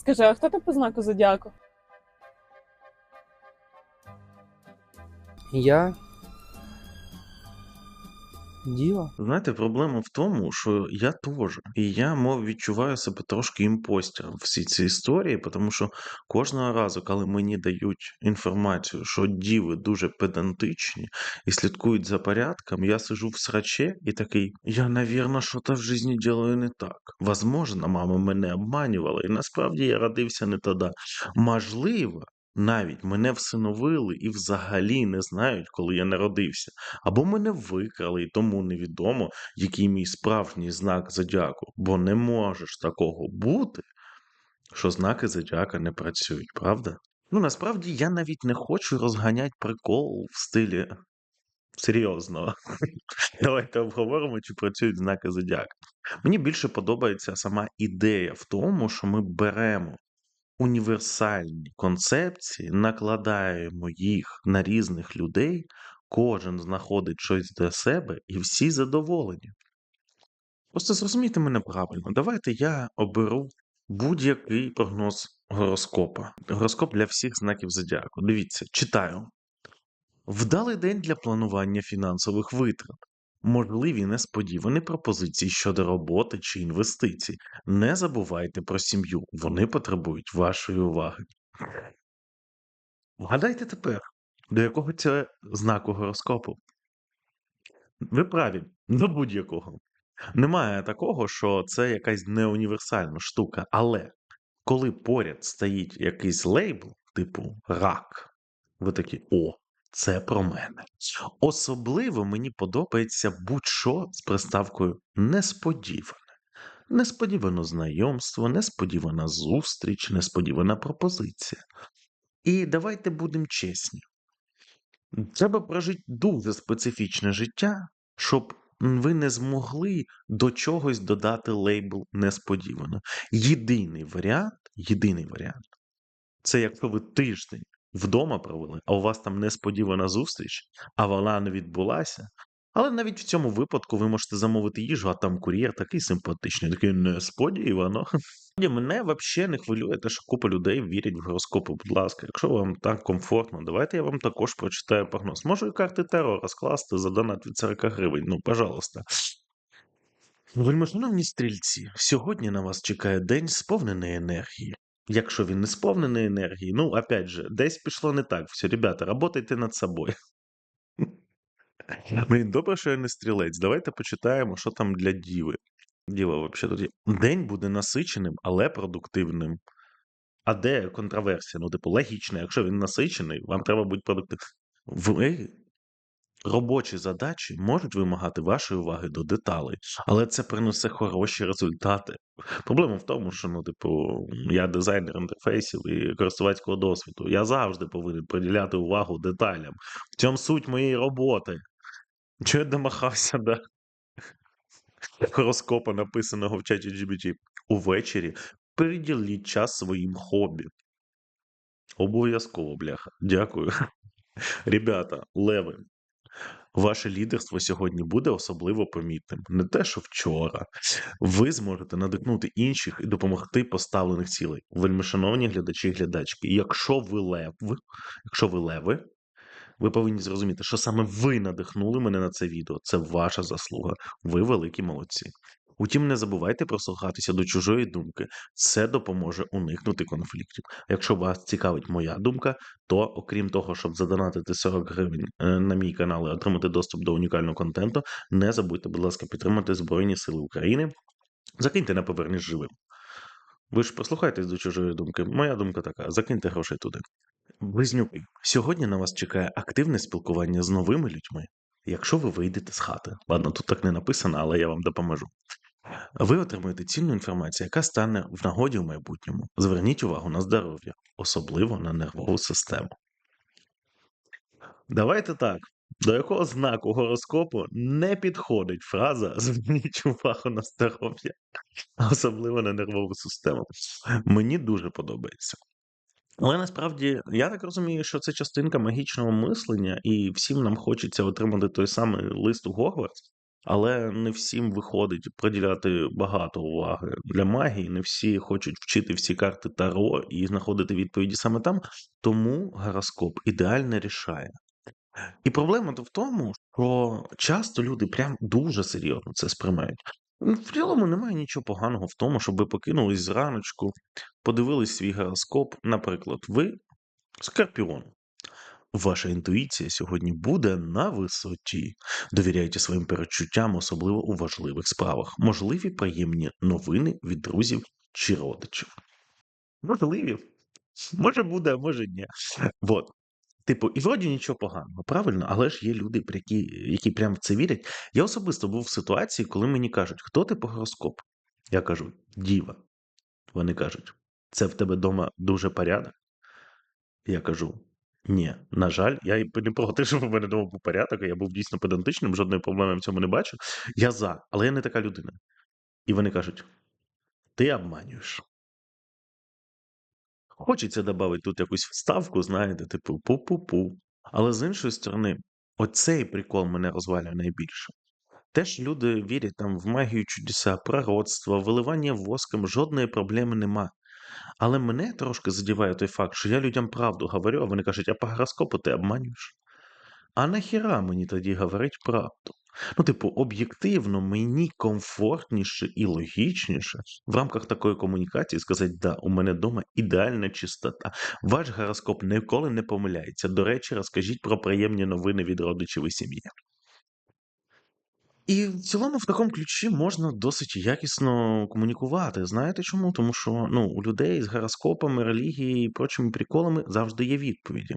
Скажи, а хто ти по знаку зодіаку? Я. Діва. Знаєте, проблема в тому, що я теж. І я, мов, відчуваю себе трошки імпостером всій цій історії, тому що кожного разу, коли мені дають інформацію, що діви дуже педантичні і слідкують за порядком, я сижу в сраче і такий: я, навірно, що-то в житті делаю не так. Возможно, мама мене обманювала, і насправді я родився не тоді. Можливо. Навіть мене всиновили і взагалі не знають, коли я народився. Або мене викрали, і тому невідомо, який мій справжній знак зодіаку. Бо не може ж такого бути, що знаки зодіака не працюють, правда? Ну насправді я навіть не хочу розганяти прикол в стилі серйозно. Давайте обговоримо, чи працюють знаки зодіака. Мені більше подобається сама ідея в тому, що ми беремо універсальні концепції, накладаємо їх на різних людей, кожен знаходить щось для себе і всі задоволені. Просто зрозумійте мене правильно, давайте я оберу будь-який прогноз гороскопа. Гороскоп для всіх знаків зодіаку. Дивіться, читаю. Вдалий день для планування фінансових витрат. Можливі несподівані пропозиції щодо роботи чи інвестицій. Не забувайте про сім'ю, вони потребують вашої уваги. Вгадайте тепер, до якого це знаку гороскопу? Ви праві, до будь-якого. Немає такого, що це якась неуніверсальна штука, але коли поряд стоїть якийсь лейбл, типу рак, ви такі о, це про мене. Особливо мені подобається будь-що з приставкою несподіване. Несподівано знайомство, несподівана зустріч, несподівана пропозиція. І давайте будемо чесні. Треба прожити дуже специфічне життя, щоб ви не змогли до чогось додати лейбл несподівано. Єдиний варіант, єдиний варіант це якщо ви тиждень вдома провели, а у вас там несподівана зустріч, а вона не відбулася. Але навіть в цьому випадку ви можете замовити їжу, а там кур'єр такий симпатичний, такий несподівано. Мене взагалі не хвилює те, що купа людей вірять в гороскопи. Будь ласка, якщо вам так комфортно, давайте я вам також прочитаю прогноз. Можу і карти Таро розкласти за донат від 40 гривень. Ну, пожалуйста. Вельможновні стрільці, сьогодні на вас чекає день сповнений енергії. Якщо він не сповнений енергії, ну, опять же, десь пішло не так. Все, ребята, работайте над собою. Блін, добре, що я не стрілець. Давайте почитаємо, що там для діви. Діва, взагалі тут є. День буде насиченим, але продуктивним. А де контроверсія? Ну, типу, логічно, якщо він насичений, вам треба бути продуктивним. Ви робочі задачі можуть вимагати вашої уваги до деталей, але це принесе хороші результати. Проблема в тому, що ну, типу, я дизайнер інтерфейсів і користувацького досвіду. Я завжди повинен приділяти увагу деталям. В цьому суть моєї роботи. Чого я домахався до гороскопа, написаного в чаті GBT? Увечері приділіть час своїм хобі. Обов'язково, бляха. Дякую. Ребята, леви, ваше лідерство сьогодні буде особливо помітним. Не те, що вчора. Ви зможете надихнути інших і допомогти поставлених цілей. Вельмишановні глядачі і глядачки. Якщо ви лев, якщо ви леви, ви повинні зрозуміти, що саме ви надихнули мене на це відео. Це ваша заслуга. Ви великі молодці. Утім, не забувайте прислухатися до чужої думки. Це допоможе уникнути конфліктів. Якщо вас цікавить моя думка, то окрім того, щоб задонатити 40 гривень е, на мій канал і отримати доступ до унікального контенту, не забудьте, будь ласка, підтримати Збройні Сили України. Закиньте на поверніш живим. Ви ж послухайтесь до чужої думки. Моя думка така: закиньте грошей туди. Близнюки, сьогодні на вас чекає активне спілкування з новими людьми, якщо ви вийдете з хати. Ладно, тут так не написано, але я вам допоможу. Ви отримуєте цінну інформацію, яка стане в нагоді в майбутньому. Зверніть увагу на здоров'я, особливо на нервову систему. Давайте так. До якого знаку гороскопу не підходить фраза Зверніть увагу на здоров'я, особливо на нервову систему. Мені дуже подобається. Але насправді я так розумію, що це частинка магічного мислення, і всім нам хочеться отримати той самий лист у Гогвартс. Але не всім виходить приділяти багато уваги для магії. Не всі хочуть вчити всі карти Таро і знаходити відповіді саме там. Тому гороскоп ідеально рішає. І проблема то в тому, що часто люди прям дуже серйозно це сприймають. Ну, В цілому немає нічого поганого в тому, щоб ви покинулись зраночку, подивились свій гороскоп. Наприклад, ви скорпіон. Ваша інтуїція сьогодні буде на висоті. Довіряйте своїм перечуттям, особливо у важливих справах. Можливі приємні новини від друзів чи родичів. Можливі. Може буде, а може ні. Вот. Типу, і вроді нічого поганого, правильно, але ж є люди, які, які прям в це вірять. Я особисто був в ситуації, коли мені кажуть, хто ти по гороскопу? Я кажу, діва. Вони кажуть, це в тебе вдома дуже порядок. Я кажу: ні, на жаль, я і не проти, щоб у мене вдома був порядок, я був дійсно педантичним, жодної проблеми в цьому не бачу. Я за, але я не така людина. І вони кажуть: ти обманюєш. Хочеться додати тут якусь вставку, знаєте, типу пу-пу-пу. Але з іншої сторони, оцей прикол мене розвалює найбільше. Теж люди вірять там в магію чудеса, пророцтво, виливання воском, жодної проблеми нема. Але мене трошки задіває той факт, що я людям правду говорю, а вони кажуть, а по гороскопу ти обманюєш. А нахіра мені тоді говорить правду? Ну, типу, об'єктивно, мені комфортніше і логічніше в рамках такої комунікації сказати, да, у мене вдома ідеальна чистота. Ваш гороскоп ніколи не помиляється. До речі, розкажіть про приємні новини від родичів і сім'ї. І в цілому в такому ключі можна досить якісно комунікувати. Знаєте чому? Тому що ну, у людей з гороскопами, релігією і прочими приколами завжди є відповіді.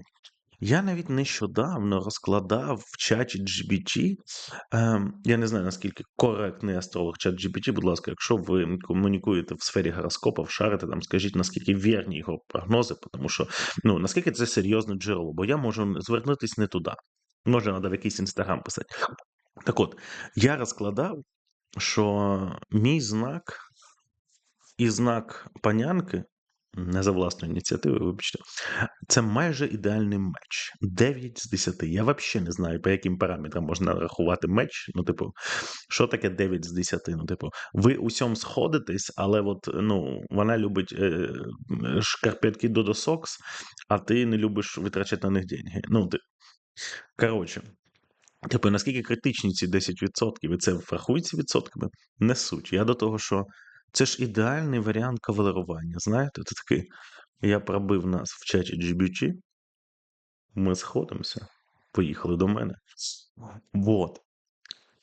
Я навіть нещодавно розкладав в чаті GBT, ем, я не знаю, наскільки коректний астролог чат GBT, будь ласка, якщо ви комунікуєте в сфері гороскопа, шарите, там, скажіть, наскільки вірні його прогнози, тому що, ну, наскільки це серйозне джерело, бо я можу звернутися не туди. Може, треба в якийсь інстаграм писати. Так от, я розкладав, що мій знак і знак панянки, не за власної ініціативи, вибачте, це майже ідеальний меч. 9 з 10. Я взагалі не знаю, по яким параметрам можна рахувати меч. Ну, типу, що таке 9 з 10? Ну, типу, ви усьому сходитесь, але от, ну, вона любить е, шкарпетки Dodo Socks, а ти не любиш витрачати на них деньги. Ну, ти... Коротше, Типу, наскільки критичні ці 10%, і це врахується відсотками, не суть. Я до того, що це ж ідеальний варіант кавалерування. Знаєте, це такий. Я пробив нас в чаті GBT, ми сходимося, поїхали до мене. Вот.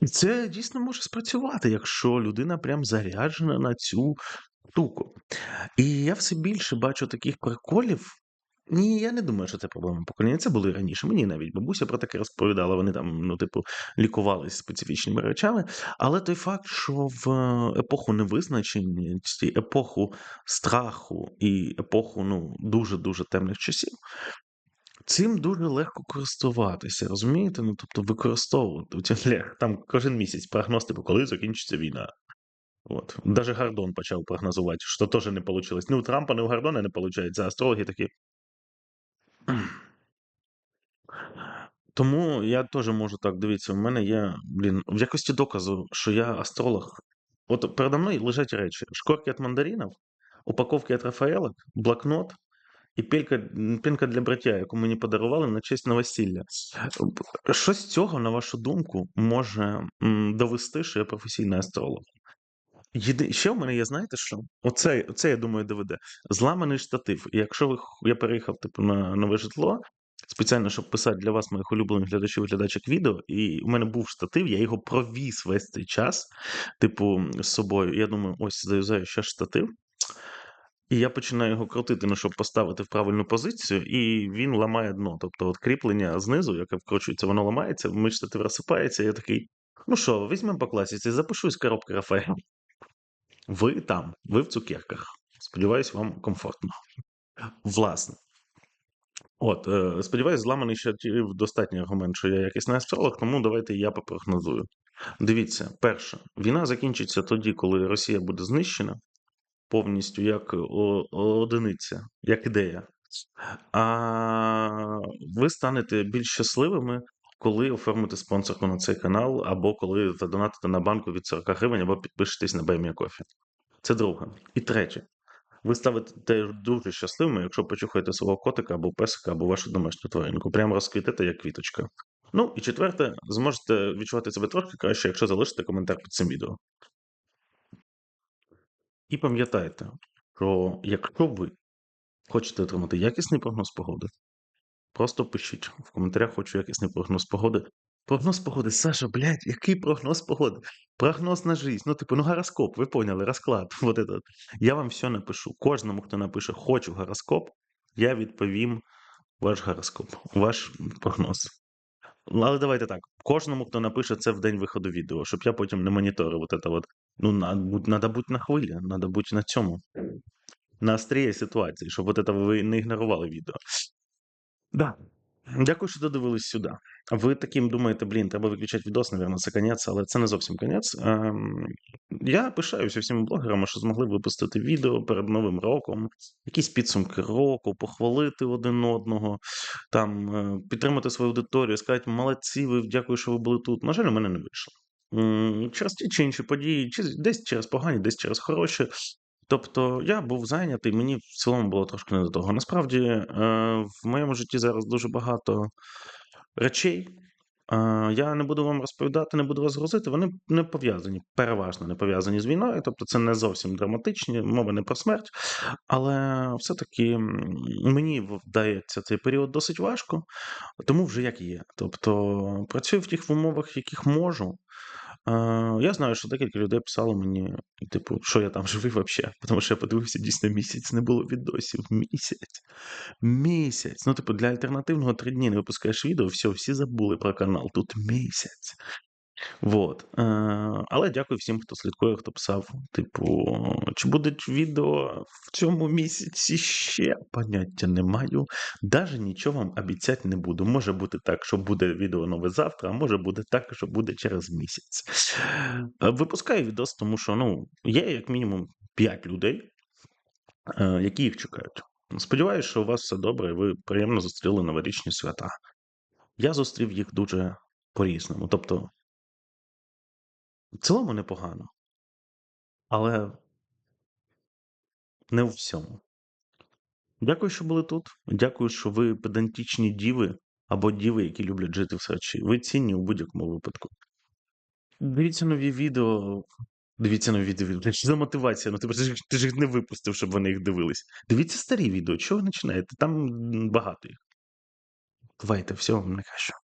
І це дійсно може спрацювати, якщо людина прям заряджена на цю штуку. І я все більше бачу таких приколів. Ні, я не думаю, що це проблема покоління. Це було і раніше. Мені навіть бабуся про таке розповідала. Вони там, ну, типу, лікувалися специфічними речами. Але той факт, що в епоху невизначеності, епоху страху і епоху ну, дуже-дуже темних часів, цим дуже легко користуватися, розумієте? Ну, тобто використовувати. Там кожен місяць прогноз, типу, коли закінчиться війна. От. Даже Гордон почав прогнозувати, що теж не вийшло. Ні у Трампа, ні у Гордона не виходить. Астрологи такі. Тому я теж можу так дивіться, в мене є, блін, в якості доказу, що я астролог. От передо мною лежать речі: шкорки від мандаринів, упаковки від Рафаелок, блокнот і пілька, пінка для браття, яку мені подарували на честь новосілля. Що з цього, на вашу думку, може довести, що я професійний астролог? Єди... Ще в мене є, знаєте що? Оце, оце я думаю, доведе. Зламаний штатив. І якщо ви я переїхав типу, на нове житло, спеціально, щоб писати для вас, моїх улюблених глядачів і глядачок відео, і у мене був штатив, я його провіз весь цей час, типу, з собою. Я думаю, ось заюзаю ще штатив. І я починаю його крутити, ну, щоб поставити в правильну позицію, і він ламає дно. Тобто, от кріплення знизу, яке вкручується, воно ламається, мій штатив розсипається, і я такий. Ну що, візьмемо по класіці, запишусь коробки Рафаел. Ви там, ви в цукерках. Сподіваюсь, вам комфортно. Власне. От, е, сподіваюсь, зламаний щитів достатній аргумент, що я якісний астролог, тому давайте я попрогнозую. Дивіться, перше, війна закінчиться тоді, коли Росія буде знищена повністю як одиниця, як ідея. А ви станете більш щасливими, коли оформити спонсорку на цей канал, або коли задонатите на банку від 40 гривень, або підпишетесь на Баймія Кофі. Це друге. І третє. Ви ставите дуже щасливими, якщо почухаєте свого котика або песика, або вашу домашню тваринку. Прямо розквітете, як квіточка. Ну і четверте, зможете відчувати себе трошки краще, якщо залишите коментар під цим відео. І пам'ятайте, що якщо ви хочете отримати якісний прогноз погоди, просто пишіть в коментарях, хочу якісний прогноз погоди. Прогноз погоди, Саша, блядь, який прогноз погоди? Прогноз на жизнь. Ну, типу, ну гороскоп, ви поняли, розклад. Вот этот. Я вам все напишу. Кожному, хто напише хочу гороскоп, я відповім ваш гороскоп, ваш прогноз. Ну, Але давайте так. Кожному, хто напише це в день виходу відео, щоб я потім не моніторив от це от. Ну, треба бути на хвилі, треба бути на цьому. На остріє ситуації, щоб от це ви не ігнорували відео. Да. Дякую, що додивились сюди. Ви таким думаєте, блін, треба виключати відос, напевно, це конець, але це не зовсім конець. Ем, я пишаюся всіма блогерами, що змогли випустити відео перед Новим роком, якісь підсумки року, похвалити один одного, там, е, підтримати свою аудиторію, сказати, молодці, ви дякую, що ви були тут. На жаль, у мене не вийшло. Через ті чи інші події, чи десь через погані, десь через хороші. Тобто я був зайнятий, мені в цілому було трошки не до того. Насправді, е, в моєму житті зараз дуже багато речей. Е, я не буду вам розповідати, не буду вас грузити. Вони не пов'язані, переважно не пов'язані з війною, тобто це не зовсім драматичні, мова не про смерть. Але все-таки мені вдається цей період досить важко, тому вже як є. Тобто працюю в тих умовах, яких можу. Я знаю, що декілька людей писало мені, типу, що я там живий взагалі, тому що я подивився дійсно місяць, не було відосів. Місяць. Місяць. Ну, типу, для альтернативного три дні не випускаєш відео, все, всі забули про канал. Тут місяць. Вот. Е, але дякую всім, хто слідкує, хто писав. Типу, чи будуть відео в цьому місяці ще поняття не маю. Даже нічого вам обіцяти не буду. Може бути так, що буде відео нове завтра, а може буде так, що буде через місяць. Е, Випускаю відос, тому що ну, є як мінімум 5 людей, е, які їх чекають. Сподіваюсь, що у вас все добре, і ви приємно зустріли новорічні свята. Я зустрів їх дуже по-різному. Тобто, в цілому непогано. Але не у всьому. Дякую, що були тут. Дякую, що ви педантичні діви або діви, які люблять жити в срачі. Ви цінні у будь-якому випадку. Дивіться нові відео. Дивіться нові відео. Що за мотивація? Ну ти, ж- ти ж їх не випустив, щоб вони їх дивились. Дивіться старі відео. Чого ви починаєте? Там багато їх. Давайте, всього вам найкращого.